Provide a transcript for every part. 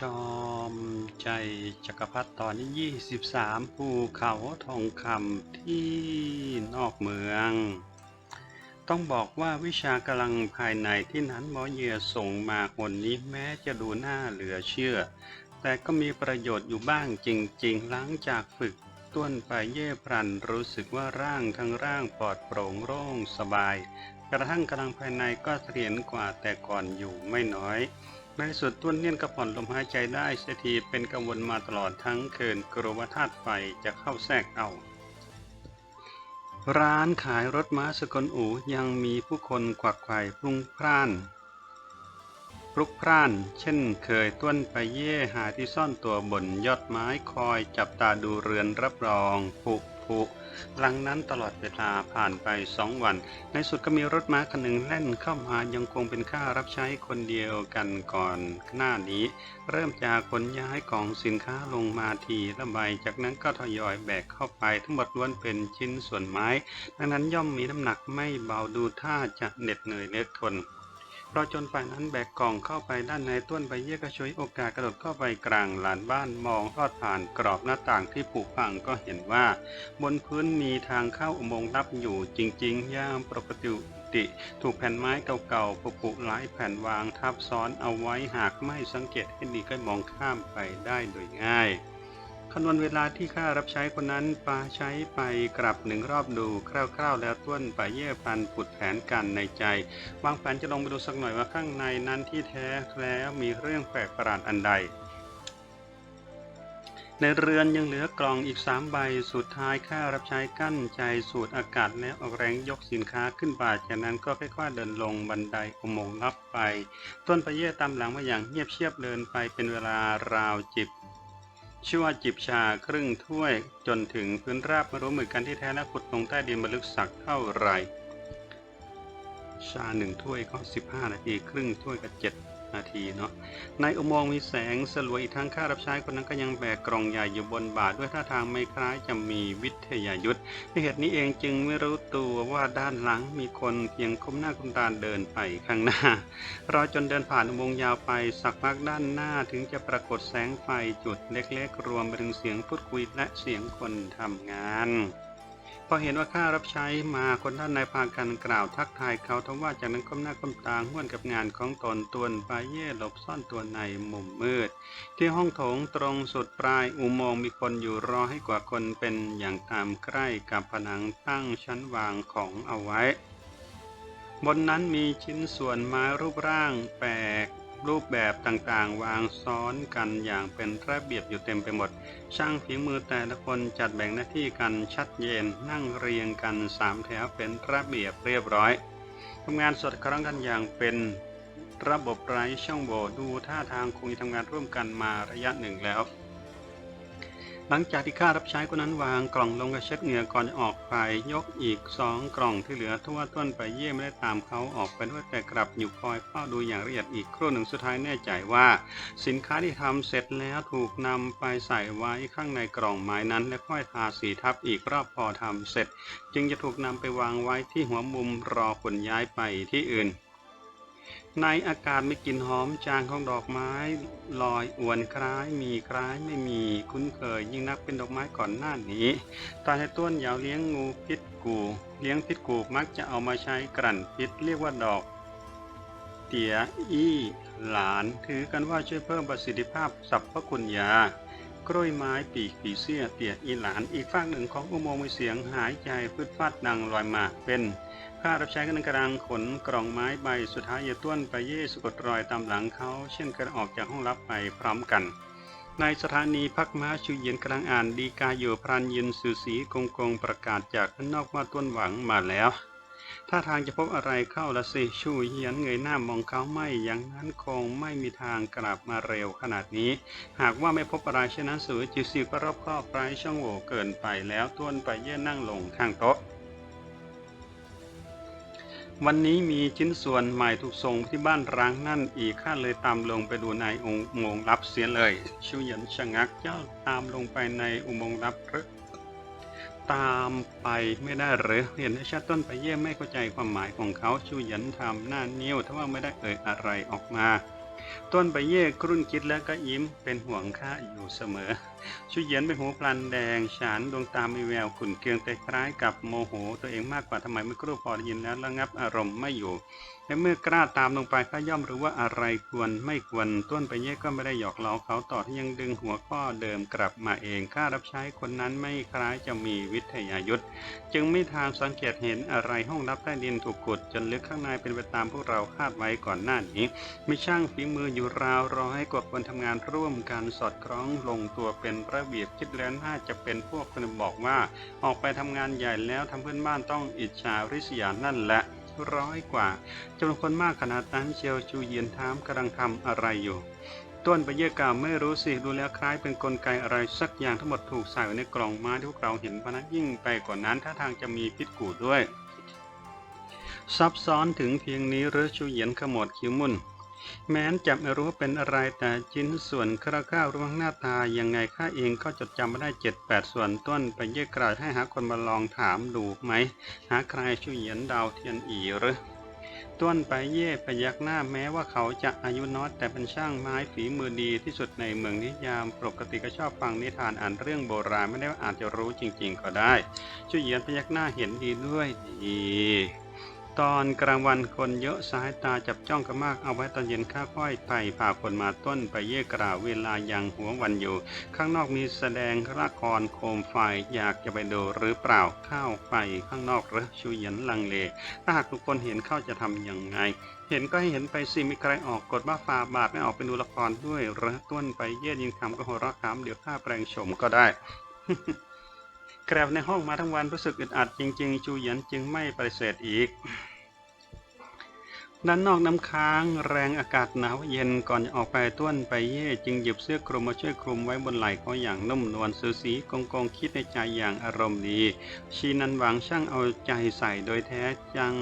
จอมใจจักรพรรดิตอนที่ 23 ภูเขาทองคำที่นอกเมือง ต้องบอกว่าวิชากำลังภายในที่นั้นหมอเยื่อส่งมาคนนี้แม้จะดูหน่าเหลือเชื่อ แต่ก็มีประโยชน์อยู่บ้างจริงๆ หลังจากฝึกต้วนไปเย่พรันรู้สึกว่าร่างทั้งร่างปลอดโปร่งโล่งสบาย กระทั่งกำลังภายในก็เสถียรกว่าแต่ก่อนอยู่ไม่น้อย ในสุดต้นเนียนกระผ่อนลมหายใจได้เสียทีเป็นกังวลมาตลอดทั้งคืนกลัวว่าธาตุไฟจะเข้าแทรกเอา ร้านขายรถม้าสกลอูยังมีผู้คนกวักไข่พลุ่งพล่านพลุกพล่าน เช่นเคยต้นไปเย่หาที่ซ่อนตัวบนยอดไม้คอยจับตาดูเรือนรับรองผุผุ หลังนั้นตลอดเวลาผ่านไปสองวัน ในสุดก็มีรถม้าคันหนึ่งแล่นเข้ามายังคงเป็นค่ารับใช้คนเดียวกันก่อนหน้านี้ เริ่มจากขนย้ายของสินค้าลงมาทีละใบจากนั้นก็ทยอยแบกเข้าไปทั้งหมดล้วนเป็นชิ้นส่วนไม้ ดังนั้นย่อมมีน้ำหนักไม่เบาดูท่าจะเหน็ดเหนื่อยเหลือทน รอจนฝ่ายนั้นแบกกล่องเข้าไปด้านในต้นใบเยี่ยกระช่วยโอกาสกระโดดเข้าไปกลางลานบ้านมองลอดผ่านกรอบหน้าต่างที่ผุพังก็เห็นว่า บนพื้นมีทางเข้าอุโมงค์ลับอยู่จริง ๆ ย่ามปกติถูกแผ่นไม้เก่าๆปุๆหลายแผ่นวางทับซ้อนเอาไว้หากไม่สังเกตให้ดีก็มองข้ามไปได้โดยง่าย คำนวณเวลาที่ข้ารับใช้คนนั้นปาใช้ไปกลับหนึ่งรอบดูคร่าวๆ แล้วต้วนไปเย่พันผุดแผนกันในใจวางแผนจะลงไปดูสักหน่อยว่าข้างในนั้นที่แท้แล้วมีเรื่องแปลกประหลาดอันใด ในเรือนยังเหลือกล่องอีกสามใบสุดท้ายข้ารับใช้กั้นใจสูดอากาศแล้วออกแรงยกสินค้าขึ้นบ่าจากนั้นก็ค่อยๆเดินลงบันไดอุโมงค์ลับไป ต้นปะเย่ตามหลังมาอย่างเงียบเชียบเดินไปเป็นเวลาราวจิบ ชื่อว่าจิบชาครึ่งถ้วยจนถึงพื้นราบไม่รู้เหมือนกันที่แท้และขุดลงใต้ดินบรรลึกสักเท่าไหรชาหนึ่งถ้วยก็ 15 นาที ครึ่งถ้วยก็7 นาทีเนาะในอุโมงค์มีแสงสลัวอีกทั้งข้ารับใช้คนนั้นก็ยังแบกกล่องใหญ่อยู่บนบ่าด้วยท่าทางไม่คล้ายจะมีวิทยายุทธ์เหตุนี้เองจึงไม่รู้ตัวว่าด้านหลังมีคนเพียงคุ้มหน้าคุ้มตาเดินไปข้างหน้า รอจนเดินผ่านอุโมงค์ยาวไปสักพักด้านหน้าถึงจะปรากฏแสงไฟจุดเล็กๆ รวมไปถึงเสียงพูดคุยและเสียงคนทำงาน พอเห็นว่าข้ารับใช้มาคนด้านในพากันกล่าวทักทายเขาทว่าจากนั้นก้มหน้าก้มตาห้วนกับงานของตนตวนไปเย่หลบซ่อนตัวในมุมมืด ที่ห้องโถงตรงสุดปลายอุโมงค์มีคนอยู่รอให้กว่าคนเป็นอย่างตามใกล้กับผนังตั้งชั้นวางของเอาไว้ บนนั้นมีชิ้นส่วนไม้รูปร่างแปลก รูปแบบต่างๆ วางซ้อนกันอย่างเป็นระเบียบอยู่เต็มไปหมด ช่างฝีมือแต่ละคนจัดแบ่งหน้าที่กันชัดเจนนั่งเรียงกันสามแถวเป็นระเบียบเรียบร้อยทำงานสดครั้งกันอย่างเป็นระบบไร้ช่องโหว่ดูท่าทางคงจะทำงานร่วมกันมาระยะหนึ่งแล้ว หลังจากที่ข้ารับใช้คนนั้นวางกล่องลงกระเช็ดเหงื่อก่อนจะออกไป ยกอีกสองกล่องที่เหลือทั่วต้นไปเยี่ยมไม่ได้ตามเขาออกไปด้วยแต่กลับอยู่คอยเฝ้าดูอย่างละเอียดอีกครู่หนึ่งสุดท้ายแน่ใจว่า สินค้าที่ทำเสร็จแล้วถูกนำไปใส่ไว้ข้างในกล่องไม้นั้น และค่อยทาสีทับอีกรอบพอทำเสร็จ จึงจะถูกนำไปวางไว้ที่หัวมุมรอขนย้ายไปที่อื่น ในอากาศไมีกลิ่นหอมจางของดอกไม้ลอยอวนคล้าย มีคล้ายไม่มีคุ้นเคย ยิ่งนักเป็นดอกไม้ก่อนหน้านี้ตอนให้ต้นยาวเลี้ยงงูพิษกู เลี้ยงพิษกูมักจะเอามาใช้กลั่นพิษเรียกว่าดอก เตียอี้หลาน ถือกันว่าช่วยเพิ่มประสิทธิภาพสรรพคุณยากล้วยไม้ปีกผีเสื้อเตียอีหลาน อีกฝั่งหนึ่งของอุโมงค์มีเสียงหายใจพืดฟาดดังลอยมาเป็น ข้ารับใช้กันกำลังขนกล่องไม้ใบสุดท้ายอย่าต้วนไปเย่สะกดรอยตามหลังเขาเช่นกระออกจากห้องลับไปพร้อมกัน ในสถานีพักม้าชูเย็นกำลังอ่านดีกาอยู่พรานยินสื่อสีกงกงประกาศจากข้างนอกว่าต้นหวังมาแล้ว ถ้าทางจะพบอะไรเข้าละสิชูเยียนเงยหน้ามองเขาไม่อย่างนั้นคงไม่มีทางกลับมาเร็วขนาดนี้ หากว่าไม่พบอะไรเช่นนั้นสือจิสิก็รอบครอบไร้ช่องโหว่เกินไปแล้วต้วนไปเย่นั่งลงข้างโต๊ะ วันนี้มีชิ้นส่วนใหม่ถูกส่งที่บ้านร้างนั่นอีกข้าเลยตามลงไปดูในอุโมงค์ลับเสียเลยชูเหยันชะงักเจ้าตามลงไปในอุโมงค์ลับหรือตามไปไม่ได้หรือเห็นชัดต้นไปเยี่ยมไม่เข้าใจความหมายของเขาชูเหยันทำหน้านิ้วถ้าว่าไม่ได้เอ่ยอะไรออกมา ต้นใบเย่กรุ่นคิดแล้วก็ยิ้มเป็นห่วงข้าอยู่เสมอ ชูเหยียนเป็นหูพลันแดง ฉานดวงตามีแววขุ่นเคืองแต่คล้ายกับโมโห ตัวเองมากกว่าทำไมเมื่อครู่พอได้ยินแล้วระงับอารมณ์ไม่อยู่และเมื่อกล้าตามลงไปข้าย่อมรู้ว่าอะไรควรไม่ควรต้นไปเย่ก็ไม่ได้หยอกล้อเขาต่อที่ยังดึงหัวข้อเดิมกลับมาเองข้ารับใช้คนนั้นไม่คล้ายจะมีวิทยายุทธจึงไม่ทางสังเกตเห็นอะไรห้องลับใต้ดินถูกขุดจนลึกข้างในเป็นไปตามพวกเราคาดไว้ก่อนหน้านี้ไม่ช่างฝีมืออยู่ราวร้อยกว่าคนทำงานร่วมกันสอดคล้องลงตัวเป็นระเบียบคิดแล้วน่าจะเป็นพวกคนบอกว่า ออกไปทำงานใหญ่แล้วทำเพื่อนบ้านต้องอิจฉาริษยานั่นแหละร้อยกว่าจำนวนคนมากขนาดนั้นเชียวชูเยียนถามกำลังทำอะไรอยู่ต้นไปเยกล่าวไม่รู้สิดูแล้วคล้ายเป็นกลไกอะไรสักอย่างทั้งหมดถูกใส่ในกล่องไม้ที่พวกเราเห็นพนักยิ่งไปกว่านั้นถ้าทางจะมีพิษกูด้วย ซับซ้อนถึงเพียงนี้หรือชูเหยียนขมวดคิ้วมุน แม้นจะไม่รู้ว่าเป็นอะไรแต่ชิ้นส่วนคร่าวๆรวมหน้าตายังไงข้าเองก็จดจำไม่ได้เจ็ดแปดส่วนต้นไปเยกลาวให้หาคนมาลองถามดูไหม หาใครชูเหยียนดาวเทียนอีหรือต้นไปเย่พยักหน้าแม้ว่าเขาจะอายุน้อยแต่เป็นช่างไม้ฝีมือดีที่สุดในเมืองนิยามปกติก็ชอบฟังนิทานอ่านเรื่องโบราณไม่ได้ว่าอาจจะรู้จริง ๆ ก็ได้ชูเหยียนพยักหน้าเห็นดีด้วยดี ตอนกลางวันคนเยอะสายตาจับจ้องกันมากเอาไว้ตอนเย็นข้าค่อยไปพาคนมาต้นไปเย่กล่าวเวลายังหัววันอยู่ ข้างนอกมีแสดงละครโคมไฟอยากจะไปดูหรือเปล่าข้าไปข้างนอกหรือชูเหยียนลังเล ถ้าหากทุกคนเห็นเข้าจะทำยังไงเห็นก็ให้เห็นไปสิมีใครออกกฎว่าฟาบาทไม่ออกไปดูละครด้วยหรือต้นไปเย่ยิงคำก็หัวเราะขำเดี๋ยวข้าแปลงโฉมก็ได้แกรบในห้องมาทั้งวันรู้สึกอึดอัดจริง ๆ ชูเหยียนจึงไม่ปฏิเสธอีก ด้านนอกน้ำค้างแรงอากาศหนาวเย็นก่อนจะออกไปต้วนไปเย่จึงหยิบเสื้อคลุมมาช่วยคลุมไว้บนไหล่เขาอย่างนุ่มนวลสูสีกงกงคิดในใจอย่างอารมณ์ดี ชีนันหวังช่างเอาใจใส่โดยแท้จัง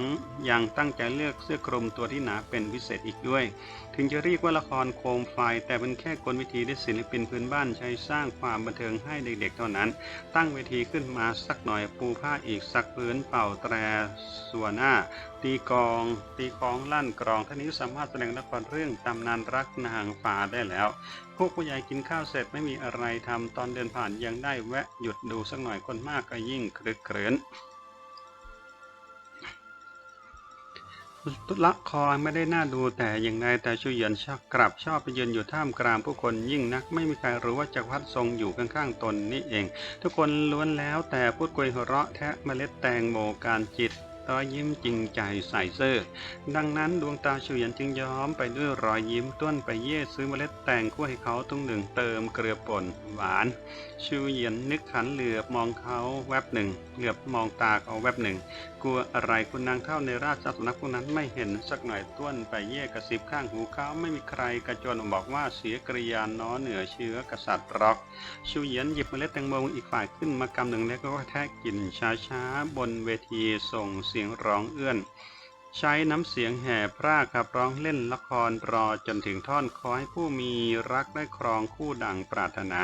ยังตั้งใจเลือกเสื้อคลุมตัวที่หนาเป็นพิเศษอีกด้วย ถึงจะเรียกว่าละครโคมไฟ แต่เป็นแค่กลวิธีที่ศิลปินพื้นบ้านใช้สร้างความบันเทิงให้เด็กๆ เท่านั้น ตั้งเวทีขึ้นมาสักหน่อยปูผ้าอีกสักพื้นเป่าแตรส่วนหน้า ตีกอง ตีกลองลั่นกรองท่านี้สามารถแสดงละครเรื่องตำนานรักนางฟ้าได้แล้วพวกผู้ใหญ่กินข้าวเสร็จไม่มีอะไรทำตอนเดินผ่านยังได้แวะหยุดดูสักหน่อยคนมากก็ยิ่งครึกครื้น ละครไม่ได้น่าดูแต่อย่างไรแต่ชูเหยียนชอบกลับชอบไปยืนอยู่ท่ามกลางผู้คนยิ่งนัก ไม่มีใครรู้ว่าจักรพรรดิทรงอยู่ข้างๆตนนี่เอง ทุกคนล้วนแล้วแต่พูดคุยหัวเราะแทะเมล็ดแตงโมการจิตรอยยิ้มจริงใจใส่เสื้อดังนั้นดวงตาชูเหยียนจึงย้อมไปด้วยรอยยิ้มต้นไปเย่ซื้อเมล็ดแตงคั่วให้เขาตุ้งหนึ่งเติมเกลือป่นหวาน ชูเหยียนนึกขันเหลือบมองเขาแวบหนึ่ง เหลือบมองตาเขาแวบหนึ่ง กลัวอะไรคุณนางเท่าในราชสำนักพวกนั้นไม่เห็นสักหน่อยต้วนไปเย่กระสิบข้างหูเขาไม่มีใครกระจนบอกว่าเสียกริยานน้อเหนือเชื้อกษัตริย์รอก ชูเหยียนหยิบเมล็ดแตงโมอีกฝ่ายขึ้นมากำหนึ่งแล้วก็แทะกินช้าๆบนเวทีส่งเสียงร้องเอื้อน ใช้น้ำเสียงแห่พร่าขับร้องเล่นละครรอจนถึงท่อนขอให้ผู้มีรักได้ครองคู่ดังปรารถนา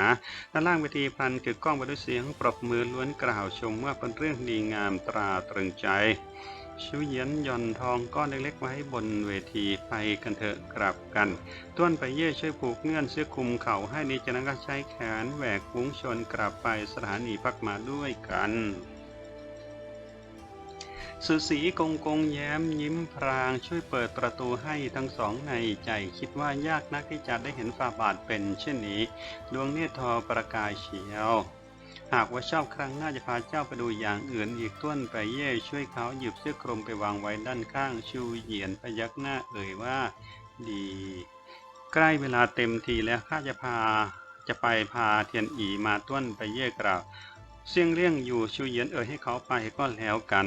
ด้านล่างเวทีพันคือกล้องไปด้วยเสียงปรบมือล้วนกล่าวชมว่าเป็นเรื่องดีงามตราตรึงใจชูเหยียนหย่อนทองก้อนเล็กๆไว้บนเวทีไปกันเถอะกลับกันต้วนไปเย่ช่วยผูกเงื่อนเสื้อคลุมเข่าให้ดีจนั้นก็ใช้แขนแหวกฟุ้งชนกลับไปสถานีพักมาด้วยกัน สุสีกงกงแย้มยิ้มพรางช่วยเปิดประตูให้ทั้งสองในใจคิดว่ายากนักที่จะได้เห็นฝ่าบาทเป็นเช่นนี้ ดวงเนตรทอประกายเฉียว หากว่าชอบครั้งหน้าจะพาเจ้าไปดูอย่างอื่นอีกต้นไปเย่ช่วยเขาหยิบเสื้อคลุมไปวางไว้ด้านข้างชูเหยียนพยักหน้าเอ่ยว่า ดี ใกล้เวลาเต็มทีแล้วข้าจะพาจะไปพาเทียนอีมาต้นไปเย่กล่าวเสียงเลี่ยงอยู่ชูเหยียนเอ่ยให้เขาไปก็แล้วกัน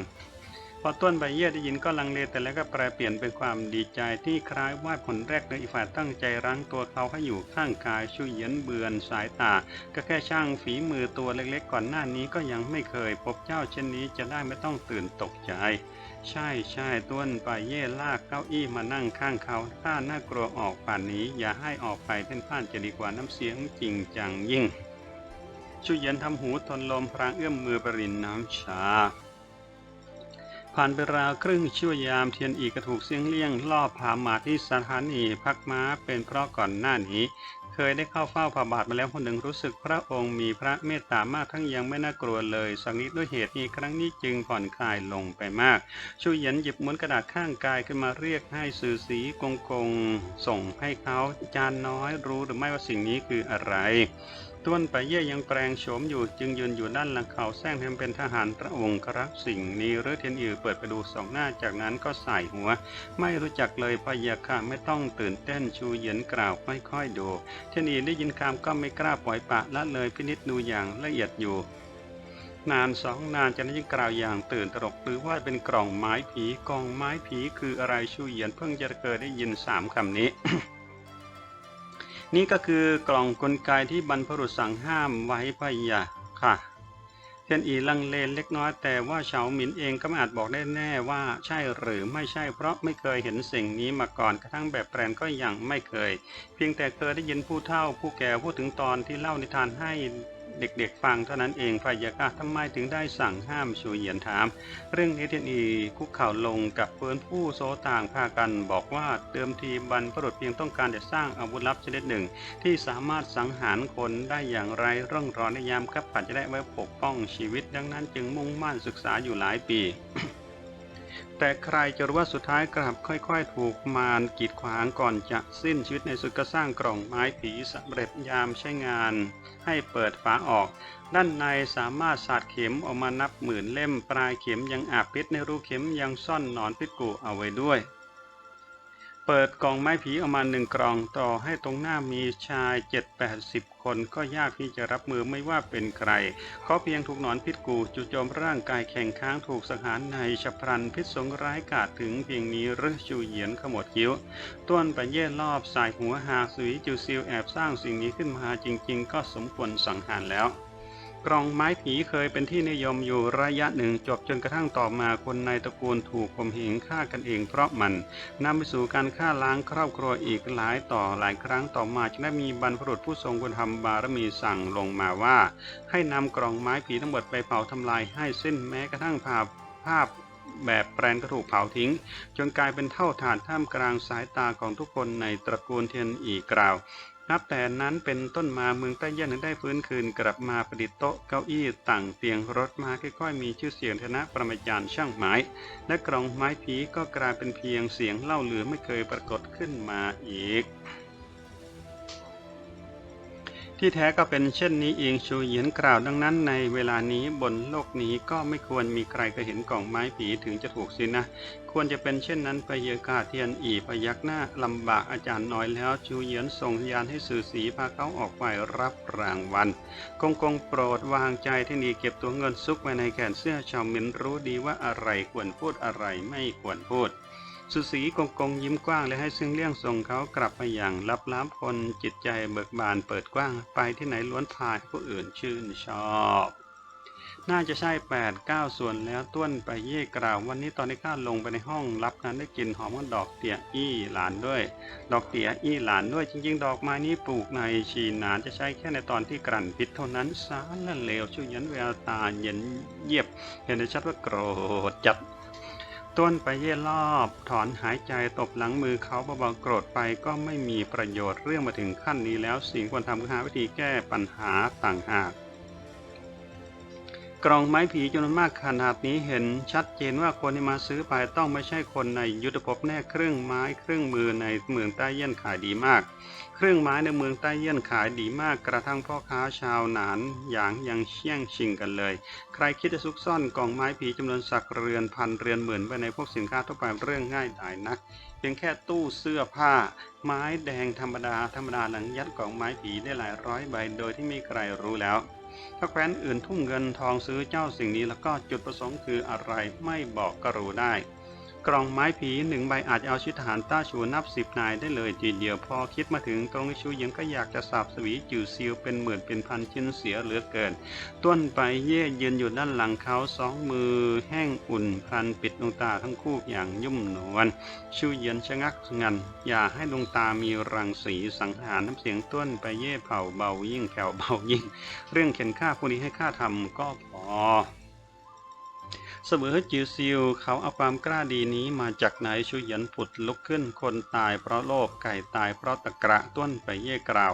พอต้นใบเย่ได้ยินก็ลังเลแต่แล้วก็แปลเปลี่ยนเป็นความดีใจที่คล้ายว่าผลแรกในอีฝ่ายตั้งใจรั้งตัวเขาให้อยู่ข้างกายชูเยียนเบือนสายตา ก็แค่ช่างฝีมือตัวเล็กๆ ก่อนหน้านี้ก็ยังไม่เคยพบเจ้าเช่นนี้จะได้ไม่ต้องตื่นตกใจ ใช่ใช่ต้นไปเย่ลากเก้าอี้มานั่งข้างเขาถ้าน่ากลัวออกป่านนี้ อย่าให้ออกไปเพ่นพ่านจะดีกว่าน้ำเสียงจริงจังยิ่งชูเยียนทำหูทนลมพรางเอื้อมมือปรินน้ำชา ผ่านไปราวครึ่งชั่วยามเทียนอีกกระถูกเสียงเลี่ยงล่อพามาที่สถานีพักม้าเป็นเพราะก่อนหน้านี้ เคยได้เข้าเฝ้าพระบาทมาแล้วคนหนึ่งรู้สึกพระองค์มีพระเมตตามากทั้งยังไม่น่ากลัวเลยสักนิดด้วยเหตุนี้ครั้งนี้จึงผ่อนคลายลงไปมากชูเหยียนหยิบม้วนกระดาษข้างกายขึ้นมาเรียกให้สื่อสีกงกงส่งให้เขาจานน้อยรู้หรือไม่ว่าสิ่งนี้คืออะไร ต้วนไปเย่ยังแปลงโฉมอยู่จึงยืนอยู่ด้านหลังเขาแซงทำเป็นทหารพระองค์ครับสิ่งนี้หรือเทียนอือเปิดไปดูสองหน้าจากนั้นก็ใส่หัว ไม่รู้จักเลยพยาค่ะไม่ต้องตื่นเต้นชูเหยียนกล่าวค่อยๆดูเทียนอือได้ยินคำก็ไม่กล้าปล่อยปะละเลยพินิจดูอย่างละเอียดอยู่นานสองนานจะได้ยินกล่าวอย่างตื่นตระหนกหรือว่าเป็นกล่องไม้ผีกองไม้ผีคืออะไรชูเหยียนเพิ่งจะเคยได้ยินสามคำนี้ นี่ก็คือกล่องกลไกที่บรรพบุรุษสั่งห้ามไว้พะยะค่ะเทียนอีลังเลเล็กน้อยแต่ว่าเฉาหมินเองก็ไม่อาจบอกได้แน่ว่าใช่หรือไม่ใช่เพราะไม่เคยเห็นสิ่งนี้มาก่อนกระทั่งแบบแปลนก็ยังไม่เคย เพียงแต่เคยได้ยินผู้เฒ่าผู้แก่พูดถึงตอนที่เล่านิทานให้ เด็กๆฟังเท่านั้นเองพะยาค่ะทำไมถึงได้สั่งห้ามชูเหยียนถาม เรื่องนี้เทียนีคุกเข่าลงกับเพื่อนผู้โซต่างพากันบอกว่าเดิมทีบรรพบุรุษเพียงต้องการจะสร้างอาวุธลับชนิดหนึ่ง ที่สามารถสังหารคนได้อย่างไรร่องรอยในยามคับขันจะได้ไว้ปกป้องชีวิต ดังนั้นจึงมุ่งมั่นศึกษาอยู่หลายปี แต่ใครจะรู้ว่าสุดท้ายกลับค่อย ๆ ถูกมารกีดขวางก่อนจะสิ้นชีวิตในสุดก็สร้างกล่องไม้ผีสำเร็จยามใช้งาน ให้เปิดฝาออก ด้านในสามารถสาดเข็มออกมานับหมื่นเล่มปลายเข็มยังอาบพิษในรูเข็มยังซ่อนหนอนพิษกูเอาไว้ด้วย เปิดกล่องไม้ผีออกมาหนึ่งกล่องต่อให้ตรงหน้ามีชายเจ็ดแปดสิบคนก็ยากที่จะรับมือไม่ว่าเป็นใครเขาเพียงถูกหนอนพิษกูจู่โจมร่างกายแข็งค้างถูกสังหารในฉับพลันพิษสงร้ายกาจถึงเพียงนี้หรือชูเหยียนขมวดคิ้ว ต้นไปเย่รอบสายหัวหาสุยจิวซิวแอบสร้างสิ่งนี้ขึ้นมาจริง ๆ ก็สมควรสังหารแล้ว กล่องไม้ผีเคยเป็นที่นิยมอยู่ระยะหนึ่งจบจนกระทั่งต่อมาคนในตระกูลถูกข่มเหงฆ่ากันเองเพราะมันนำไปสู่การฆ่าล้างครอบครัวอีกหลายต่อหลายครั้งต่อมาจึงได้มีบรรพบุรุษผู้ทรงคุณธรรมบารมีสั่งลงมาว่า ให้นำกล่องไม้ผีทั้งหมดไปเผาทำลายให้สิ้นแม้กระทั่งภาพภาพแบบแปลนก็ถูกเผาทิ้ง จนกลายเป็นเท่าฐานท่ามกลางสายตาของทุกคนในตระกูลเทียนอีกล่าว นับแต่นั้นเป็นต้นมาเมืองใต้เยี่ยนได้ฟื้นคืนกลับมาประดิษฐ์โต๊ะเก้าอี้ต่างเตียงรถมาค่อยๆ มีชื่อเสียงธนะประมาจารย์ช่างไม้ และกลองไม้ผีก็กลายเป็นเพียงเสียงเล่าลือไม่เคยปรากฏขึ้นมาอีก ที่แท้ก็เป็นเช่นนี้เองชูเหยียนกล่าวดังนั้นในเวลานี้บนโลกนี้ก็ไม่ควรมีใครเคยเห็นกล่องไม้ผีถึงจะถูกสินะ ควรจะเป็นเช่นนั้นไปเยกาเทียนอีพยักหน้าลำบากอาจารย์น้อยแล้วชูเหยียนส่งสัญญาณให้สื่อสีพาเขาออกไปรับรางวัลกงกงโปรดวางใจที่นี่เก็บตัวเงินซุกไว้ในแขนเสื้อชาวมินรู้ดีว่าอะไรควรพูดอะไรไม่ควรพูด สุสีกงกงยิ้มกว้างและให้ซึ่งเลี่ยงส่งเขากลับไปอย่างลับล้ำคนจิตใจเบิกบานเปิดกว้างไปที่ไหนล้วนพาให้ผู้อื่นชื่นชอบ น่าจะใช่แปดเก้าส่วนแล้วต้วนไปเย่กล่าววันนี้ตอนที่ข้าลงไปในห้องรับนั้นได้กลินหอมของดอกเตี่ยอี้หลานด้วย ดอกเตี่ยอี้หลานด้วยจริง ๆ ดอกไม้นี้ปลูกในชีนานจะใช้แค่ในตอนที่กลั่นพิษเท่านั้นสารละเลวช่วยยันแววตาเย็นเยียบ เห็นได้ชัดว่าโกรธจัด ต้นไปเย่รอบ ถอนหายใจตบหลังมือเขาเบาๆโกรธไปก็ไม่มีประโยชน์เรื่องมาถึงขั้นนี้แล้วสิ่งควรทำคือหาวิธีแก้ปัญหาต่างหากกล่องไม้ผีจำนวนมากขนาดนี้เห็นชัดเจนว่าคนที่มาซื้อไปต้องไม่ใช่คนในยุทธภพแน่เครื่องไม้เครื่องมือในเมืองใต้เยี่ยนขายดีมาก เครื่องไม้ในเมืองใต้เยี่ยนขายดีมากกระทั่งพ่อค้าชาวหนานหยางยังเชี่ยงชิงกันเลย ใครคิดจะซุกซ่อนกล่องไม้ผีจำนวนสักเรือนพันเรือนหมื่นไว้ในพวกสินค้าทั่วไปเรื่องง่ายดายนัก เพียงแค่ตู้เสื้อผ้า ไม้แดงธรรมดาธรรมดาหลังยัดกล่องไม้ผีได้หลายร้อยใบโดยที่ไม่ใครรู้แล้วถ้าแคว้นอื่นทุ่มเงินทองซื้อเจ้าสิ่งนี้แล้วก็จุดประสงค์คืออะไรไม่บอกก็รู้ได้ กล่องไม้ผีหนึ่งใบอาจจะเอาชีวิตทหารต้าชูนับสิบนายได้เลยทีเดียวพอคิดมาถึงตรงชูยังก็อยากจะสาบสวีจิวซิวเป็นหมื่นเป็นพันชิ้นเสียเหลือเกิน ต้นไปเย่ยืนอยู่ด้านหลังเขาสองมือแห้งอุ่นพันปิดดวงตาทั้งคู่อย่างยุ่มนวลชูเย็นชะงักงัน อย่าให้ดวงตามีรังสีสังหารน้ำเสียงต้นไปเย่เผาเบายิ่งแผ่วเบายิ่ง เรื่องเข็นฆ่าผู้นี้ให้ข้าทำก็พอ เสมอจือซิวเขาเอาความกล้าดีนี้มาจากไหนชูเหยียนผุดลุกขึ้นคนตายเพราะโลภไก่ตายเพราะตะกระต้นไปเย่กล่าว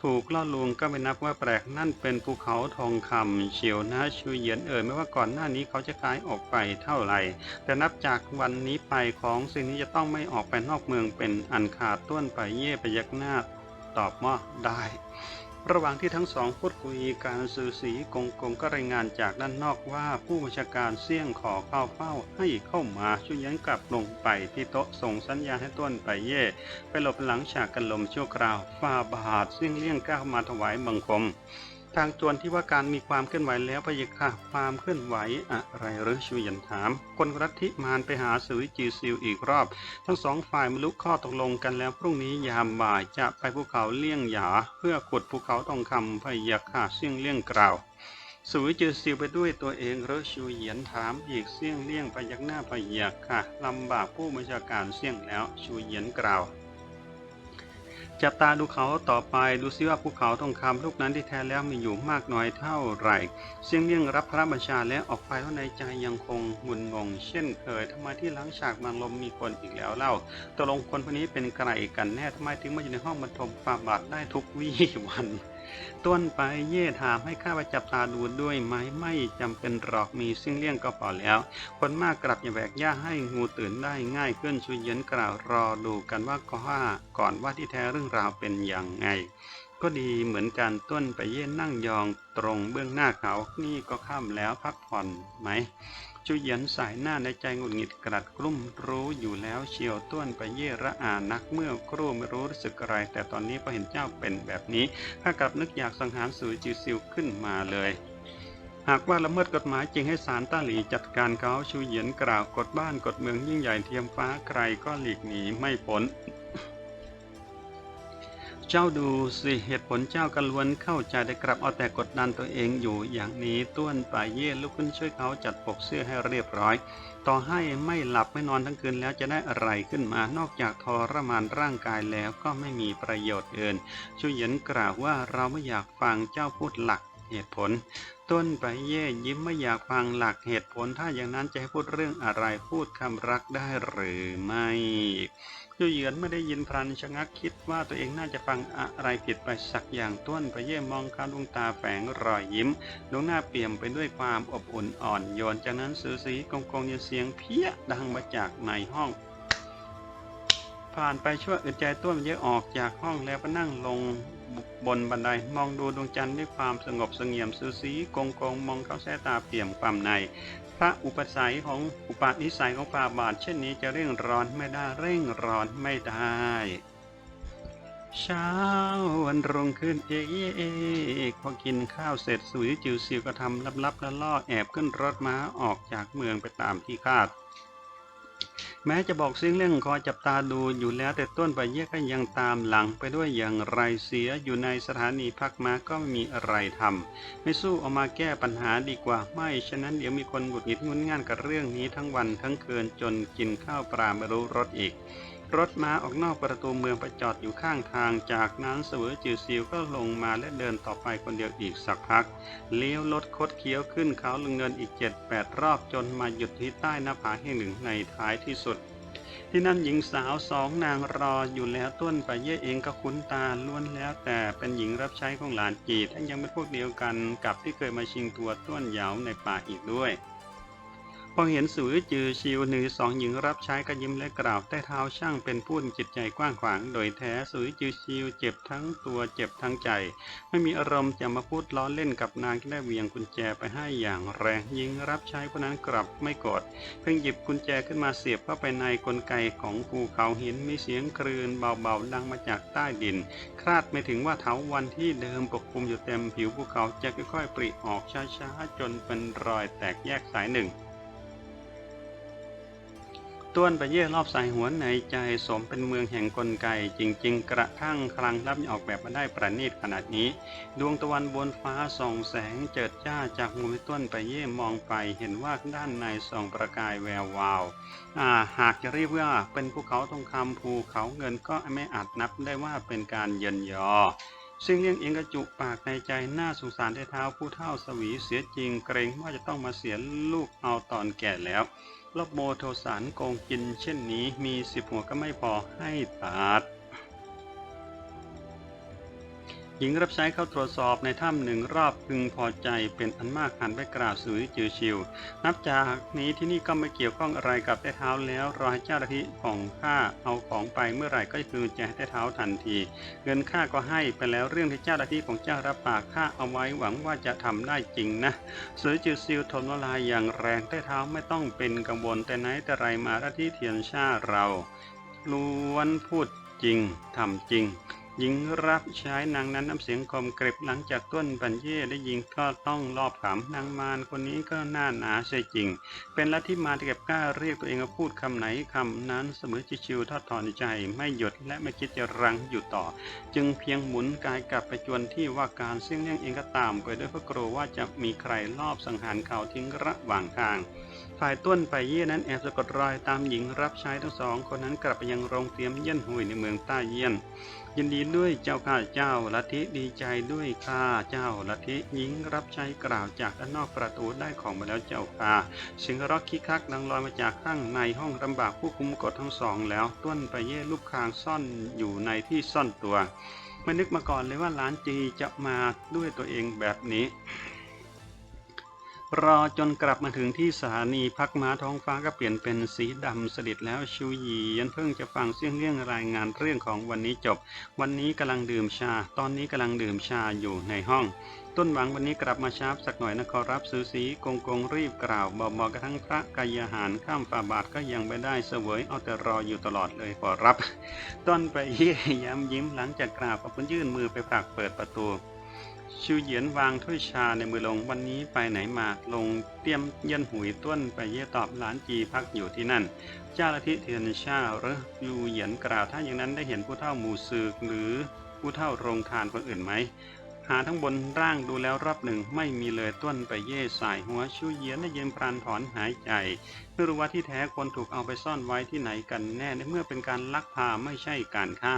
ถูกล่อลวงก็ไม่นับว่าแปลกนั่นเป็นภูเขาทองคำเชียวนะชูเหยียนเอ่ยไม่ว่าก่อนหน้านี้เขาจะขายออกไปเท่าไหร่ แต่นับจากวันนี้ไปของสิ่งนี้จะต้องไม่ออกไปนอกเมืองเป็นอันขาดต้นไปเย่ไปยักหน้าตอบว่าได้ ระหว่างที่ทั้งสองพูดคุยการสื่อสีกงกงก็รายงานจากด้านนอกว่าผู้บัญชาการเสี่ยงขอเข้าเฝ้าให้เข้ามาช่วยยันกลับลงไปที่โต๊ะส่งสัญญาให้ต้นไปเย่ ไปหลบหลังฉากกันลมชั่วคราวฝ่าบาทเสี่ยงเลี่ยงก้าวมาถวายบังคม ทางจวนที่ว่าการมีความเคลื่อนไหวแล้วพะยะค่ะความเคลื่อนไหวอะไรหรือชูยันถาม คนรัฐทิมานไปหาสุวิจีซิวอีกรอบ ทั้งสองฝ่ายบรรลุข้อตกลงกันแล้วพรุ่งนี้ยามบ่ายจะไปภูเขาเลี่ยงหยา เพื่อขุดภูเขาทองคำพะยะค่ะเสี่ยงเลี่ยงกล่าวสุวิจือซิวไปด้วยตัวเองหรือชูเหยียนถามอีกเสี่ยงเลี่ยงพยักหน้าพยักค่ะลำบากผู้บัญชาการเสี่ยงแล้วชูเหยียนกล่าว จับตาดูเขาต่อไปดูซิว่าภูเขาทองคำลูกนั้นที่แท้แล้วมีอยู่มากน้อยเท่าไหร่ เสียงเลี่ยงรับพระบัญชาแล้วออกไปว่าในใจยังคงมุนงง เช่นเคยทำไมที่หลังฉากบางลมมีคนอีกแล้วเล่าตกลงคนคนนี้เป็นใครกันแน่ทำไมถึงมาอยู่ในห้องบรรทมฟาบาดได้ทุกวี่วัน ต้นไปเย่ถามให้ข้าไปจับตาดูด้วยไหมไม่จำเป็นหรอกมีซิ่งเลี่ยงก็พอแล้ว คนมากกลับอย่าแบกย่าให้งูตื่นได้ง่ายขึ้นช่ยเย็นกล่าวรอดูกันว่าก็ว่าก่อนว่าที่แท้เรื่องราวเป็นอย่างไง ก็ดีเหมือนกันต้นไปเย่นั่งยองตรงเบื้องหน้าเขานี่ก็ค่ำแล้วพักผ่อนไหม จุเหยียนสายหน้าในใจหงุดหงิดกรัดกลุ้มรู้อยู่แล้วเชียวต้วนไปเย่ระอานักเมื่อครู่ไม่รู้รู้สึกอะไร แต่ตอนนี้พอเห็นเจ้าเป็นแบบนี้ข้ากลับนึกอยากสังหารสุยจิวซิวขึ้นมาเลยหากว่าละเมิดกฎหมายจริงให้ศาลต้าหลีจัดการเขาชูเหยียนกล่าวกฎบ้านกฎเมืองยิ่งใหญ่เทียมฟ้าใครก็หลีกหนีไม่พ้น เจ้าดูสิเหตุผลเจ้ากระล้วนเข้าใจได้กลับเอาแต่กดดันตัวเองอยู่อย่างนี้ต้วนป่ายเย่ลุกขึ้นช่วยเขาจัดปกเสื้อให้เรียบร้อย ต่อให้ไม่หลับไม่นอนทั้งคืนแล้วจะได้อะไรขึ้นมานอกจากทรมานร่างกายแล้วก็ไม่มีประโยชน์อื่นชูเหยียนกล่าวว่าเราไม่อยากฟังเจ้าพูดหลักเหตุผล ต้นไปเย่ยิ้มไม่อยากฟังหลักเหตุผลถ้าอย่างนั้นจะให้พูดเรื่องอะไรพูดคำรักได้หรือไม่ ชูเหยือนไม่ได้ยินพรันชะงักคิดว่าตัวเองน่าจะฟังอะไรผิดไปสักอย่างต้นไปเย่มองข้าดวงตาแฝงรอยยิ้มดวงหน้าเปี่ยมไปด้วยความอบอุ่นอ่อนโยนจากนั้นสือสีกงกงยินเสียงเพี้ยดังมาจากในห้องผ่านไปชั่วอึดใจต้วนเยอะออกจากห้องแล้วก็นั่งลง บนบันไดมองดูดวงจันทร์ด้วยความสงบสงเียมสือสีกงกงมองเขาแสตาเปี่ยมความใน พระอุปสัยของอุปนิสัยของฝ่าบาท เช่นนี้จะเร่งร้อนไม่ได้เร่งร้อนไม่ได้เช้าวันรุ่งขึ้นเอกเอกเอพอกินข้าวเสร็จสุยจิวซิวก็ทำลับๆแล้วล่อแอบขึ้นรถม้าออกจากเมืองไปตามที่คาด แม้จะบอกซิ่งเรื่องคอจับตาดูอยู่แล้วแต่ต้นไปเยกก็ยังตามหลังไปด้วยอย่างไรเสียอยู่ในสถานีพักมาก็ไม่มีอะไรทำไม่สู้ออกมาแก้ปัญหาดีกว่าไม่ฉะนั้นเดี๋ยวมีคนหงุดหงิดงุนง่านกับเรื่องนี้ทั้งวันทั้งคืนจนกินข้าวปลาไม่รู้รสอีก รถม้าออกนอกประตูเมืองไปจอดอยู่ข้างทาง จากนั้นเสวยจือซิวก็ลงมาและเดินต่อไปคนเดียวอีกสักพัก เลี้ยวรถคดเคี้ยวขึ้นเขาลงเนินอีกเจ็ดแปดรอบจนมาหยุดที่ใต้หน้าผาแห่งหนึ่งในท้ายที่สุด ที่นั่นหญิงสาวสองนางรออยู่แล้วต้นไปเย่เองก็คุ้นตาล้วนแล้วแต่เป็นหญิงรับใช้ของหลานจีทั้งยังเป็นพวกเดียวกันกับที่เคยมาชิงตัวต้วนเหยาในป่าอีกด้วย พอเห็นสือจือชิวหนึ่งสองหญิงรับใช้ก็ยิ้มและกล่าวแต่เท้าช่างเป็นผู้จิตใจกว้างขวาง โดยแท้สือจือชิวเจ็บทั้งตัวเจ็บทั้งใจ ไม่มีอารมณ์จะมาพูดล้อเล่นกับนางที่ได้เวียงกุญแจไปให้อย่างแรงหญิงรับใช้คนนั้นกลับไม่กรธเพิ่งหยิบกุญแจขึ้นมาเสียบเข้าไปในกลไกของภูเขาหินมีเสียงคลื่นเบาๆดังมาจากใต้ดิน คาดไม่ถึงว่าเถาวันที่เดิมปกคลุมอยู่เต็มผิวภูเขาจะค่อยๆปริออกช้าๆจนเป็นรอยแตกแยกสายหนึ่ง ต้วนไปเย่รอบสายหัวในใจสมเป็นเมืองแห่งกลไก จริง ๆ กระทั่งคลังรับออกแบบมาได้ประณีตขนาดนี้ ดวงตะวันบนฟ้าส่องแสงเจิดจ้าจากมุมต้นไปเย่มองไป เห็นว่าด้านในส่องประกายแวววาวาหากจะเรียกว่าเป็นภูเขาทองคำภูเขาเงินก็ไม่อาจนับได้ว่าเป็นการเยินยอ ซึ่งเลี้ยงเองกระจุปากในใจน่าสงสารเท้าผู้เท่าสวีเสียจริงเกรงว่าจะต้องมาเสียลูกเอาตอนแก่แล้วลบโมโทสารโกงกินเช่นนี้มีสิบหัวก็ไม่พอให้ตัด หญิงรับใช้เข้าตรวจสอบในถ้ำหนึ่งรอบพึงพอใจเป็นอันมากหันไปกราบสุริจือชิว นับจากนี้ที่นี่ก็ไม่เกี่ยวข้องอะไรกับได้เท้าแล้วรอให้เจ้าหน้าที่ของข้าเอาของไปเมื่อไหร่ก็คืนแจให้ได้เท้าทันที เงินข้าก็ให้ไปแล้วเรื่องที่เจ้าหน้าที่ของเจ้ารับปากข้าเอาไว้หวังว่าจะทำได้จริงนะสุริจือซิวทนละลายอย่างแรงได้เท้าไม่ต้องเป็นกังวลแต่ไหนแต่ไรมาหน้าที่เทียนชาเราล้วนพูดจริงทำจริง หญิงรับใช้นางนั้นน้ำเสียงคมกร็บหลังจากต้นปัญเย่ได้ยิงก็ต้องรอบขำนางมารคนนี้ก็น่าหนาใช่จริง เป็นลัทธิมาเก็บกล้าเรียกตัวเองว่าพูดคำไหนคำนั้นเสมอจิชิวทอดถอนใจ ไม่หยุดและไม่คิดจะรังอยู่ต่อ จึงเพียงหมุนกายกลับไปจวนที่ว่าการเสี่งเลี่ยงเองก็ตามไปด้วยเพราะกลัวว่าจะมีใครลอบสังหารเขาทิ้งระหว่างทางฝ่ายต้นไปเย่นั้นแอบสะกดรอยตามหญิงรับใช้ทั้งสองคนนั้นกลับไปยังโรงเตรียมเยี่ยนหุยในเมืองต้าเยี่ยน ยินดีด้วยเจ้าข้าเจ้าลัทธิดีใจด้วยข้าเจ้าลัทธิหญิงรับใช้กล่าวจากด้านนอกประตูได้ของมาแล้วเจ้าค่ะเสียงร็อกคิกคักดังลอยมาจากข้างในห้องลำบากผู้คุมกฎทั้งสองแล้วต้นไปเย่ลูกคางซ่อนอยู่ในที่ซ่อนตัว ไม่นึกมาก่อนเลยว่าหลานจีจะมาด้วยตัวเองแบบนี้ รอจนกลับมาถึงที่สถานีพักม้าท้องฟ้าก็เปลี่ยนเป็นสีดำสนิทแล้วชูหยียันเพิ่งจะฟังเสียงเรื่องรายงานเรื่องของวันนี้จบ วันนี้กำลังดื่มชา ตอนนี้กำลังดื่มชาอยู่ในห้อง ต้นหวังวันนี้กลับมาช้าสักหน่อยนะขอรับซื้อสีกงกงรีบกล่าวบอกบอกกระทั่งพระกายาหารข้ามฝ่าบาทก็ยังไม่ได้เสวยเอาแต่รออยู่ตลอดเลยขอรับ ต้นไปเย่ย้ำยิ้มหลังจากกราบขอบคุณยื่นมือไปผลักเปิดประตู ชิวเหยียนวางถ้วยชาในมือลงวันนี้ไปไหนมาลงเตรียมเยันหุยต้นไปเย่ตอบหลานจีพักอยู่ที่นั่น เจ้าละทิเทียนชาหรือยูเหยียนกล่าวถ้าอย่างนั้นได้เห็นผู้เท่าหมู่ซึกหรือผู้เท่าโรงทานคนอื่นไหม หาทั้งบนร่างดูแล้วรอบหนึ่งไม่มีเลยต้นไปเย่สายหัวชูเยียนได้ยืนพรานถอนหายใจไม่รู้ว่าที่แท้คนถูกเอาไปซ่อนไว้ที่ไหนกันแน่ในเมื่อเป็นการลักพาไม่ใช่การฆ่า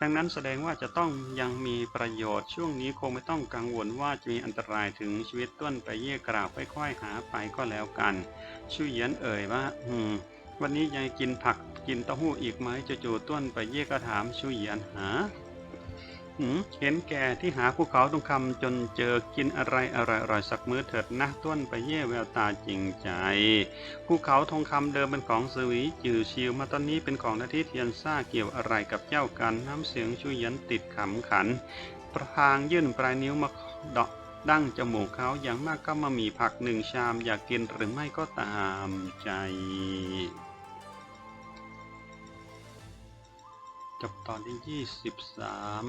ดังนั้นแสดงว่าจะต้องยังมีประโยชน์ช่วงนี้คงไม่ต้องกังวลว่าจะมีอันตรายถึงชีวิตต้นไปเย่กล่าวค่อยๆหาไปก็แล้วกันชูเยียนเอ่ยว่า อืม วันนี้ยายกินผักกินเต้าหู้อีกไหมจู่ๆต้นไปเย่ก็ถามชูเยียนหา เห็นแก่ที่หาภูเขาทองคำจนเจอกินอะไรอร่อยๆสักมื้อเถิดนะต้นไปเย่แววตาจริงใจภูเขาทองคำเดิมเป็นของสวีจือชิวมาตอนนี้เป็นของนาทีเทียนซ่าเกี่ยวอะไรกับเจ้ากันน้ำเสียงชูเหยันติดขำขันประพางยื่นปลายนิ้วมาเดาะดั้งจมูกเขาอย่างมากก็มามีผักหนึ่งชามอยากกินหรือไม่ก็ตามใจ จบตอนที่ยี่สิบสาม